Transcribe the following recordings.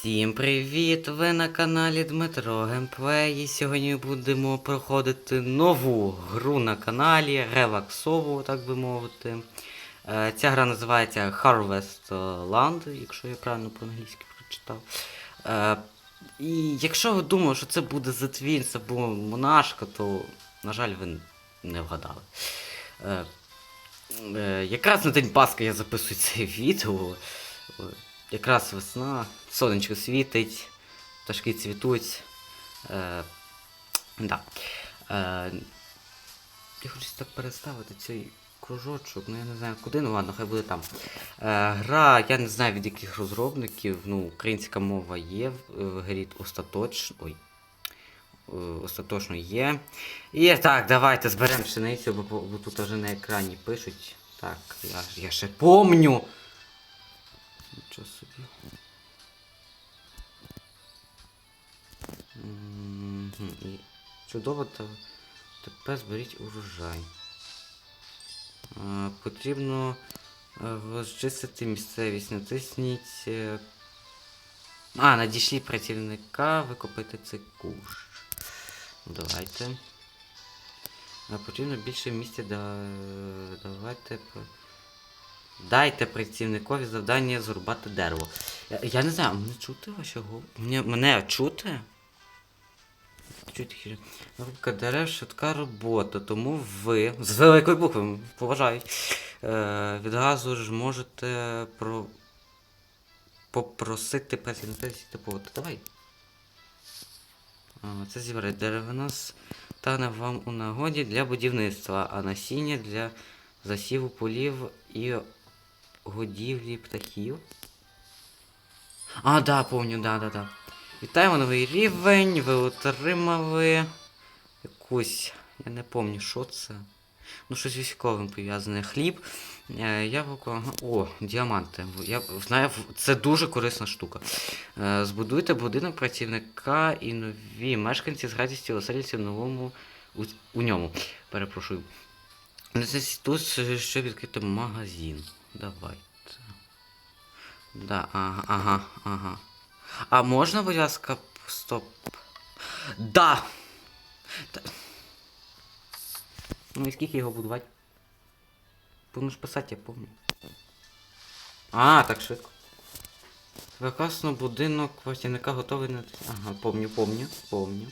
Всім привіт! Ви на каналі Дмитро Геймплей. І сьогодні будемо проходити нову гру на каналі, релаксову, так би мовити. Е, Ця гра називається Harvest Land, якщо я правильно по-англійськи прочитав. Е, І якщо ви думали, що це буде Twins або Монашка, то, на жаль, ви не вгадали. Е, Якраз на День Пасхи я записую це відео. Якраз весна, сонечко світить, пташки цвітуть. Е, да. е, я хочу так переставити цей кружочок, ну я не знаю куди, ну ладно, хай буде там. Е, гра, я не знаю від яких розробників, ну, українська мова є в, в грі остаточно. Ой. е, Остаточно є. І так, давайте зберемо пшеницю, бо, бо тут вже на екрані пишуть. Так, я, я ще помню. Нічого собі. Мгм, І чудово, та тепер зберіть урожай. Потрібно е, розчистити місцевість. Натисніть. е, А, надійшлі працівника, викопайте цей кущ. Давайте. Потрібно більше місця да... давайте. Дайте працівникові завдання зрубати дерево. Я, я не знаю, мене чути вашого? Мене, мене чути? Чути хіже. Рубка швидка робота, тому ви з великої букви поважаю. Е, від газу ж можете про... попросити сіти поводи. Давай. А, це зібрати деревина стане вам у нагоді для будівництва, а насіння для засіву полів і годівлі птахів. А, да, помню, да, да, да. Вітаємо новий рівень. Ви отримали якусь. Я не пам'ятаю, що це. Ну, щось військовим пов'язане. Хліб. Е, яблуко. О, діаманти. Я знаю, це дуже корисна штука. Е, збудуйте будинок працівника і нові мешканці з радістю оселяться в новому у, у ньому. Перепрошую. Тут ще відкрити магазин. Давайте. Да, ага, ага, ага. А можна, будь ласка, стоп. Да! Ну і скільки його будувати? Повинно ж писати, я помню. А, так швидко. Прекрасно будинок працівника готовий на. Ага, помню, помню, помню.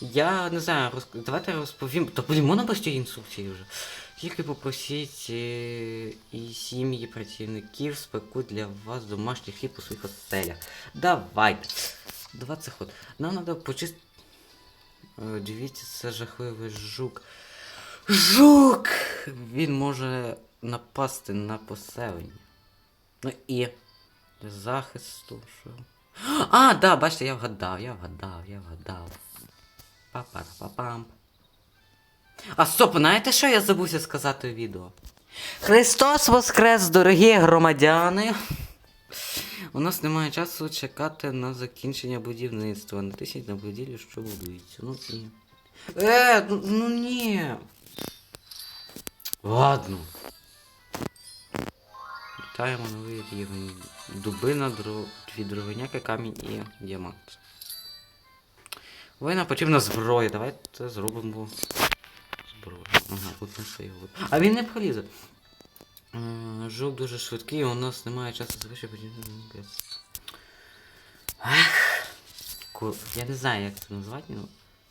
Я не знаю, роз... давайте розповім. Та блін, можна постійні інструкції вже. Тільки попросіть е, і сім'ї працівників спекуть для вас домашній хліб у своїх оселях. Давайте. 20 ход. Нам треба почистити. Дивіться, це жахливий жук. Жук! Він може напасти на поселення. Ну і для захисту, що. А, да, бачите, я вгадав, я вгадав, я вгадав. Па-па-па-пам. А стоп, знаєте, що я забувся сказати у відео? Христос Воскрес, дорогі громадяни! У нас немає часу чекати на закінчення будівництва. Натисніть на будівлю, що будується. Ну і. Е, ну, ну ні. Ладно. Вітаємо новий рівень. Дубина, дро... дві дровиняки, камінь і діамант. Воїна потрібна зброя. Давайте зробимо. Ага, тут не. А він не пролізе. Е, Жук дуже швидкий, у нас немає часу. Ех. Ку- Я не знаю, як це назвати, ну.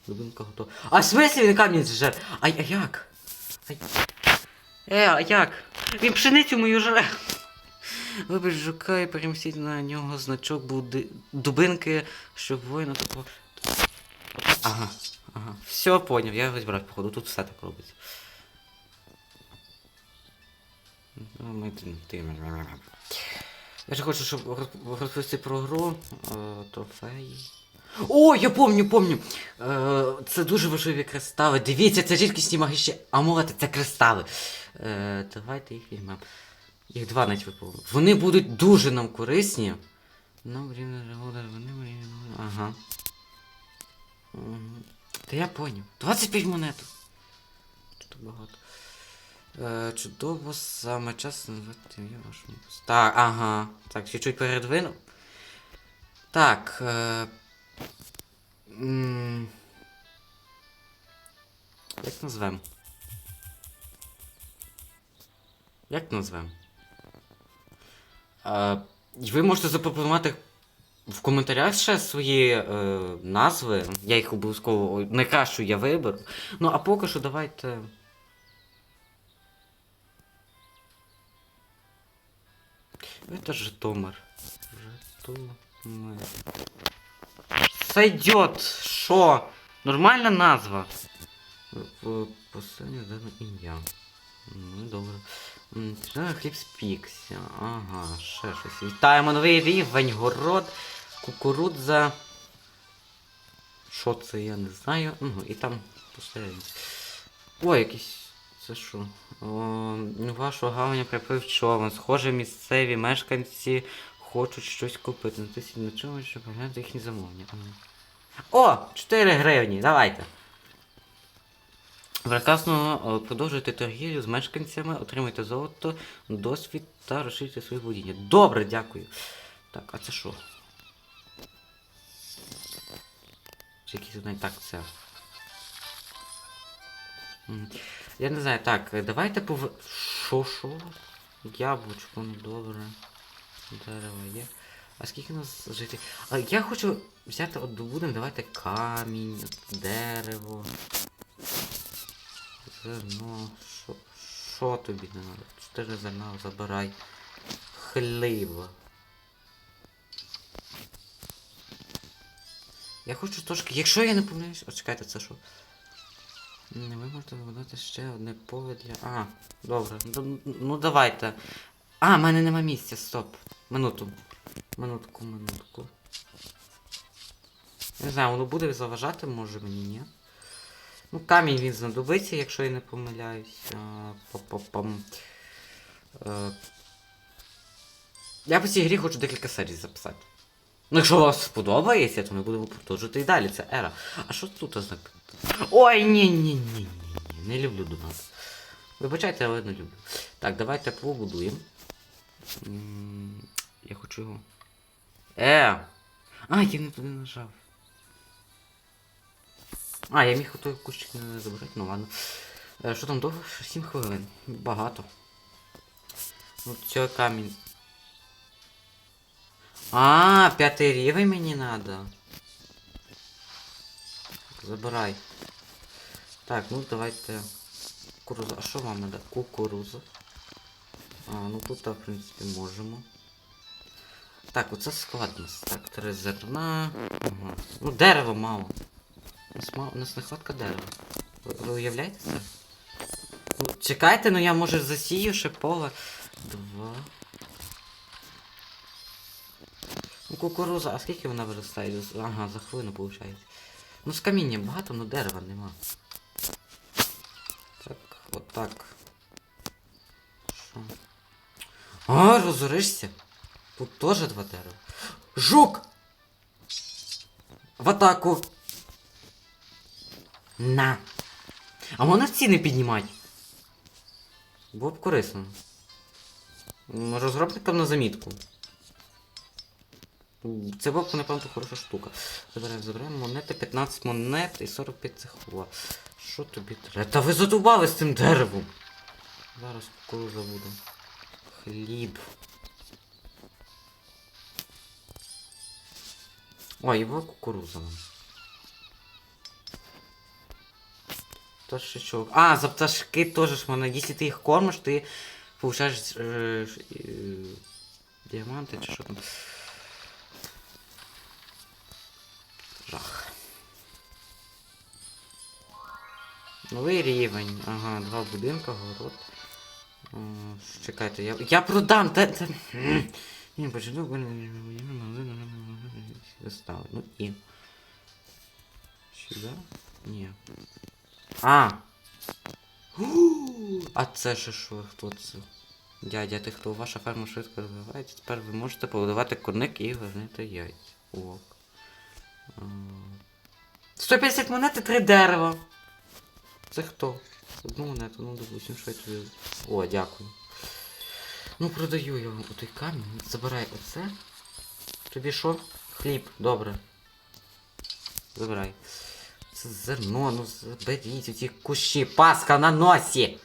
Дубинка готова. А в смислі він камінь зжер? А, а як? А... Е, а як? Він пшеницю мою жре. Вибач жука і перемістіть на нього значок буди... дубинки, щоб воїна такого. Ага, ага. Все поняв, я розбирав, походу, тут все так робиться. Ну, Я ж хочу, щоб роз- розповісти про гру. Е, трофеї. О, я помню, помню. Е, це дуже важливі кристали. Дивіться, це рідкісні магічні амулети, це кристали. Е, давайте їх візьмемо. Їх два навіть випало. Вони будуть дуже нам корисні. Нам рівно вони мені. Ага. Та я поняв. 25 монет. Що багато. Е, чудово, саме час назвати ім'я вашому. Так, ага. Так, ще чуть передвинув. Так. Е... м, Як назвем? Як назвем? Е... Ви можете запропонувати в коментарях ще свої е, назви. Я їх обов'язково найкращу я виберу. Ну, а поки що давайте. Это Житомир. Житомир. Сойдет! Шо? Нормальна назва. В Посильне дане ім'я. Ну, добре. Хліб спікся. Ага, ще щось. Вітаємо новий рівень, город, кукурудза. Що це, я не знаю. Ну, і там посередині. Ой, якийсь. Це що? О, вашого гаваня припив човен. Схоже, місцеві мешканці хочуть щось купити. Натисніть на чому, щоб поглянути їхні замовлення. О! 4 гривні, давайте. Прекрасно е, продовжуйте торгівлю з мешканцями, отримуйте золото, досвід та розширюйте свої володіння. Добре, дякую. Так, а це що? Якісь завдання? Так, це. Я не знаю, так, давайте пов... Що, що? Яблучко, ну добре. Дерево є. А скільки у нас жити? А я хочу взяти от добудемо, давайте камінь, дерево. Зерно. Що, що тобі не треба? Чотири зерна забирай. Хліб. Я хочу трошки. Якщо я не помиляюсь. О, чекайте, це що? Не ви можете додати ще одне поле для. А, добре. Ну, ну давайте. А, в мене нема місця, стоп. Минуту. Минутку, минутку. Не знаю, воно буде заважати, може мені, ні. Ну, камінь він знадобиться, якщо я не помиляюсь. Па-па-пам. Е, Я по цій грі хочу декілька серій записати. Ну, якщо вам сподобається, то ми будемо продовжувати і далі. Це ера. А що тут ознака? Ой, ні, ні, ні, ні, ні. Не люблю донат. Вибачайте, але не люблю. Так, давайте побудуємо. Я хочу його. Е! А, я не туди нажав. А, я міг той кущик не забрати, ну ладно. Е, Що там довго? 7 хвилин. Багато. Ну, цей камінь. А, п'ятий рівень мені надо. Забирай. Так, ну давайте. Кукуруза. А що вам надо? Кукуруза. А, ну тут, в принципі, можемо. Так, оце складність. Так, три зерна. Ага. Ну, дерева мало. У нас, мало, у нас нехватка дерева. Ви, ви уявляєте? Ну, чекайте, ну я може засію ще поле. Два. Кукуруза, а скільки вона виростає? Ага, за хвилину виходить. Ну з камінням багато, але дерева нема. Так, отак. Що? А, розоришся? Тут теж два дерева. Жук! В атаку! На! А можна ціни піднімати? Було б корисно. Розробникам на замітку. М, Це було б, напевно, хороша штука. Забираємо, забираємо монети, 15 монет і 45 цехова. Що тобі треба? Та ви задубали з цим деревом! Зараз кукуруза буде. Хліб. Ой, його кукуруза нам. Пташечок. А, за пташки тоже ж можно. Если ты их кормишь, ты получаешь э, ш- э, диаманты чи що там. Новий рівень. Ага, два будинка, город. Чекайте, я. Я продам! Та, та... Ні, почну. Достави. Ну і. Сюди? Ні. А! А це ще що? Хто це? Дядя, ти хто? Ваша ферма швидко розвивається. Тепер ви можете побудувати курник і горнити яйця. Ок. 150 монет і 3 дерева. Це хто? Одну монету, ну допустим, що я тобі. О, дякую. Ну продаю я вам отой камінь. Забирай оце. Тобі що? Хліб, добре. Забирай. Це зерно, ну заберіть ці кущі, паска на носі!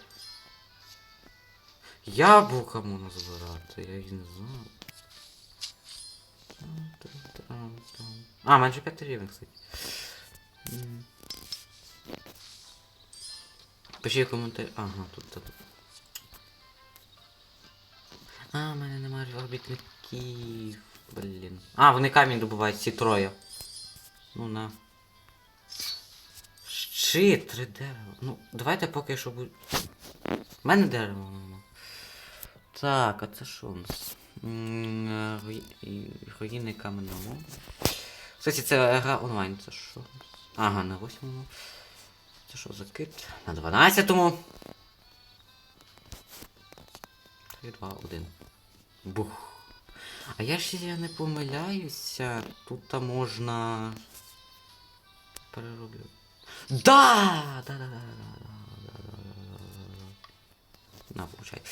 Яблука можна збирати, я їх не знаю. А, майже 5 рівень, кстати. М. Пиши коментар. Ага, тут, тут. А, в мене немає робітників. Блін. А, вони камінь добувають, ці троє. Ну на. Щит, три дерева. Ну, давайте поки що будь. У мене дерево нема. Так, а це що у нас? Руїни каменного. Кстати, це гра онлайн, це що? Ага, на восьмому. Це що за кит? На 12-му. 3, 2, 1. Бух. А я ж я не помиляюся, тут можна... Перероблю. Да! Да, да, да, да, да, да, да, да. На, получай.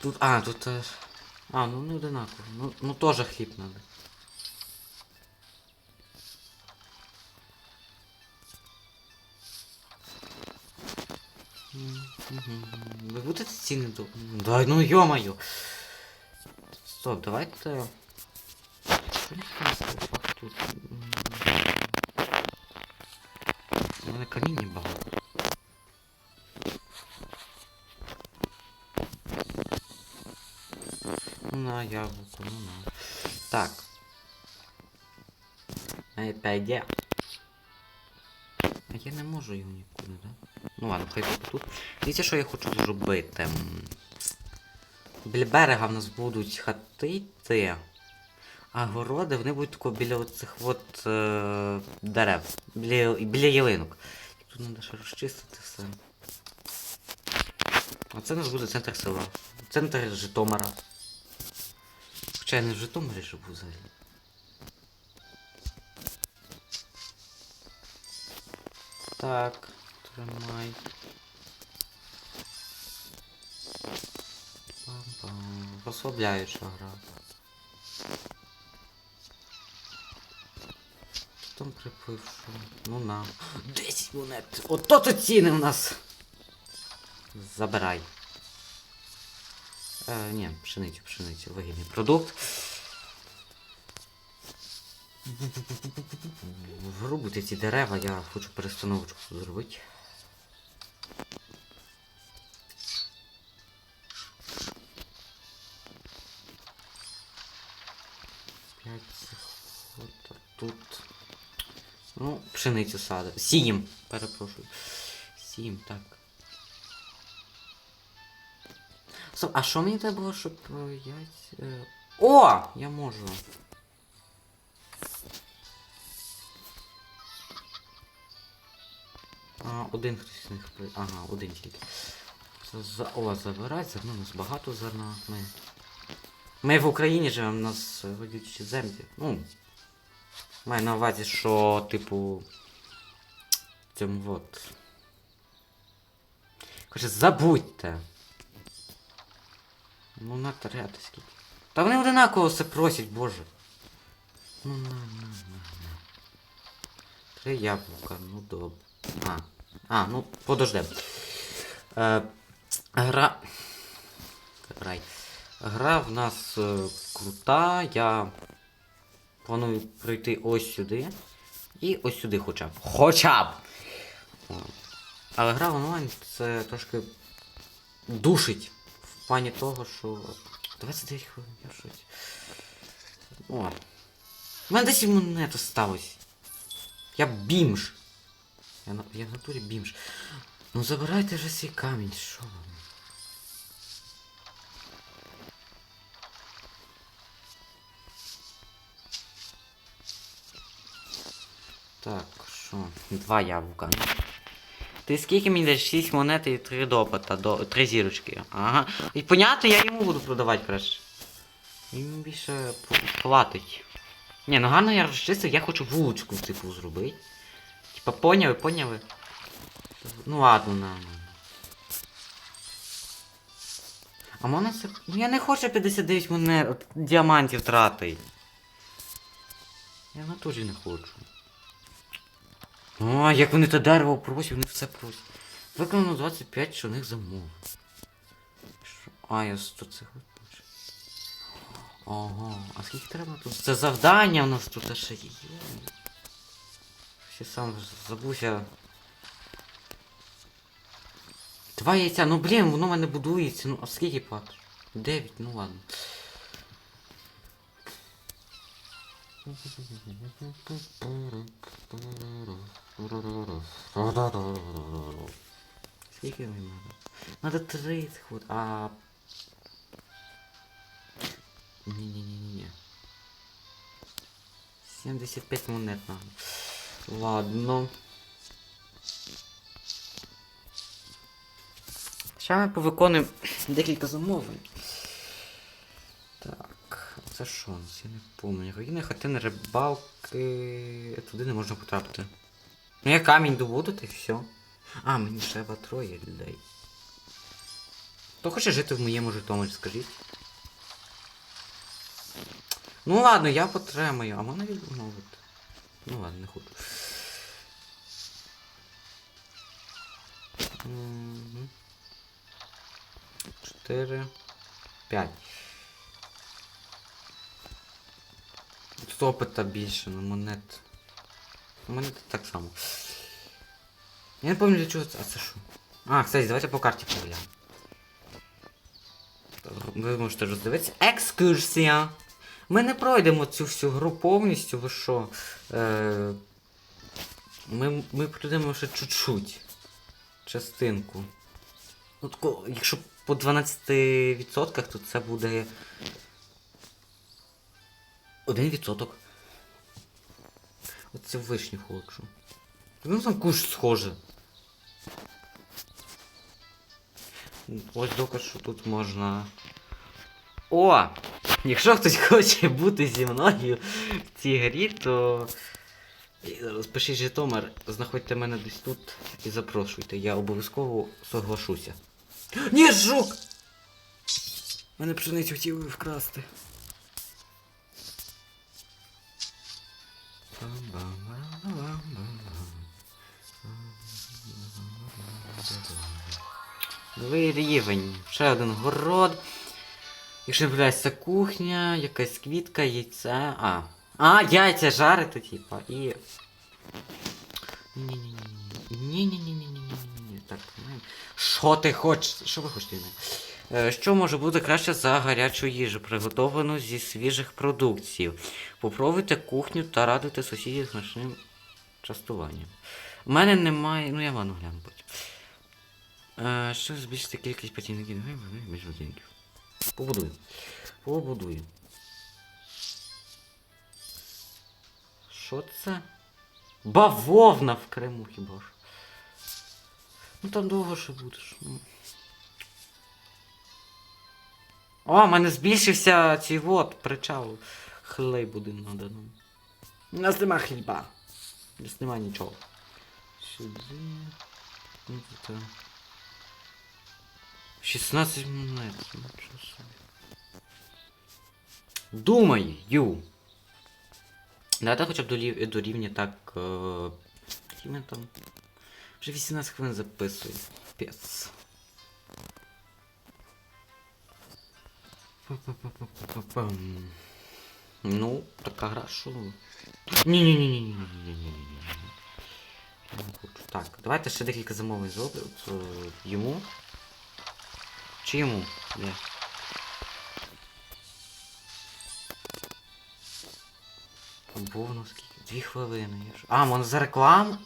Тут... А, тут... А, ну не одинаково. Ну, ну тоже хліб надо. Мгм. Ви будете ціни до. Да, ну ё-моё. Стоп, давайте. Що не сказав тут? М. У мене каміння багато. Ну на яблуко, ну на. Так. Опять де? А я не можу його нікуди, да? Ну ладно, хай буде тут. Дивіться, що я хочу зробити. Біля берега в нас будуть хатити, а городи вони будуть тако біля оцих от е, дерев. Біля, біля ялинок. Тут треба ще розчистити все. А це у нас буде центр села. Центр Житомира. Хоча я не в Житомирі живу взагалі. Так, тримай. Пам-пам. Розслабляюча гра. Там що? Ну на. 10 монет. Ото то ціни у нас. Забирай. Е, ні, пшеницю, пшеницю, вигідний продукт. Врубити ці дерева, я хочу перестановочку зробити. П'ять цих от а тут. Ну, пшеницю сади. Сім, перепрошую. Сім, так. Стоп, а що мені треба було, щоб е, я... е, О! Я можу. А, один з. Ага, один тільки. За... О, забирать зерно, у нас багато зерна. Ми... Ми в Україні живемо, у нас родючі землі. Ну. Маю на увазі, що, типу. Цьому от. Каже, забудьте. Ну надто ряди скільки. Та вони одинаково все просять, боже. Ну на, на, на, на. Три яблука, ну добре. А. А, ну подожди. Е, гра. Рай. Гра в нас е, крута. Я планую пройти ось сюди. І ось сюди хоча б. Хоча б! Але гра онлайн це трошки душить. В плані того, що. 29 хвилин, я щось. О. У мене 10 монет осталось. Я бімж. Я, на, я в натурі бімж. Ну забирайте вже свій камінь, що вам? Так, що? Два яблука. Ти скільки мені даєш? 6 монет і 3 допита, до 3 зірочки. Ага. І понятно, я йому буду продавати краще. Він більше платить. Ні, ну гарно я розчистив, я хочу вуличку типу зробити. Типа поняли, поняли? Ну ладно, на. А можна це. Ну я не хочу 59 монет діамантів тратити. Я на не хочу. О, як вони те дерево просять, вони все просять. Виконано 25 чорних замов. А, я 100 цих хочу. Ага, а скільки треба тут? Це завдання у нас тут ще є. Ще сам забувся. Два яйця, ну блін, воно в мене будується. Ну, а скільки платиш? 9, ну ладно. Скільки мені надо? Надо 30 ход, а... Не-не-не-не-не. 75 монет надо. Ладно. Ще ми повиконуємо декілька замовлень. Це що? Я не пам'ятаю. Руїни хатини рибалки. Туди не можна потрапити. Ну я камінь добуду, та все. А, мені треба троє людей. Хто хоче жити в моєму Житомирі, скажіть? Ну ладно, я потримаю, а мене відмовити. Ну ладно, не хочу. Чотири. П'ять. Тут опита більше, ну монет. Ну, Монети так само. Я не пам'ятаю чого це. А це що? А, кстати, давайте по карті погуляємо. Ви можете роздивитися. Екскурсія! Ми не пройдемо цю всю гру повністю, ви що? Е, ми, ми пройдемо ще чуть-чуть. Частинку. Ну, тако, якщо по 12%, то це буде. Один відсоток. Оце вишню хочу. Ну там куш схоже. Ось доказ, що тут можна. О! Якщо хтось хоче бути зі мною в цій грі, то розпишіть Житомир, знаходьте мене десь тут і запрошуйте. Я обов'язково соглашуся. Ні, жук! Мене пшеницю хотіли вкрасти. Новий рівень. Ще один город. Якщо не кухня, якась квітка, яйце. А. А, яйця жарити, типа, і. Ні-ні-ні-ні. Ні-ні-ні-ні-ні-ні-ні. Так, Що ти хочеш? Що ви хочете? Е, Що може бути краще за гарячу їжу, приготовану зі свіжих продуктів? Попробуйте кухню та радуйте сусідів смачним частуванням. У мене немає. Ну я ладно гляну потім. Е, Що збільшити кількість працівників між будинків? Побудую. Побудую. Що це? Бавовна в Криму хіба ж. Ну там довго ще будеш. Ну. О, в мене збільшився цей вот причал. Хліб один надо нам. У нас нема хліба. У нас нема нічого. Сюди. Ну, тут, е, 16 монет. Собі. Думаю. Давайте хоча б до, лів- до рівня так. Е... Вже 18 хвилин записую. Пец. Ну, так хорошо. Ні-ні-ні-ні-ні-ні-ні-ні. Я не хочу. Так, давайте ще декілька замовлень зробимо. Е, йому. Чи йому? Ні. Бовно скільки? Дві хвилини. Я ж... А, можна за рекламу?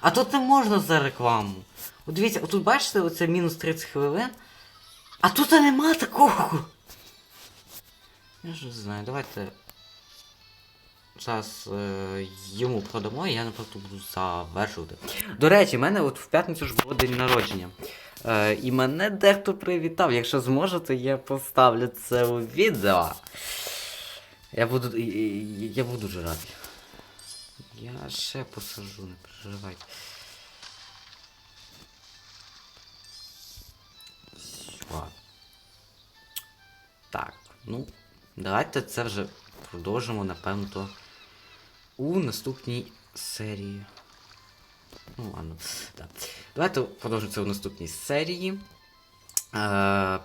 А тут не можна за рекламу. От дивіться, отут бачите, оце мінус 30 хвилин. А тут нема такого. Я ж не знаю, давайте. Зараз е, йому продамо, і я напевно буду завершувати. До речі, в мене от в п'ятницю ж було день народження. Е, і мене дехто привітав. Якщо зможу, то я поставлю це у відео. Я буду. Я буду дуже радий. Я ще посажу, не переживайте. Все. Так, ну, давайте це вже продовжимо, напевно, у наступній серії. Ну, ладно. Так. Давайте продовжимо це у наступній серії. Е,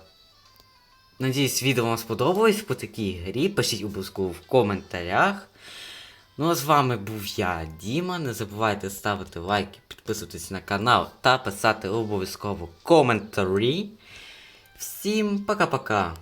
Надіюсь, відео вам сподобалось по такій грі. Пишіть обов'язково в коментарях. Ну а з вами був я, Діма. Не забувайте ставити лайки, підписуватись на канал та писати обов'язково коментарі. Всім пока-пока!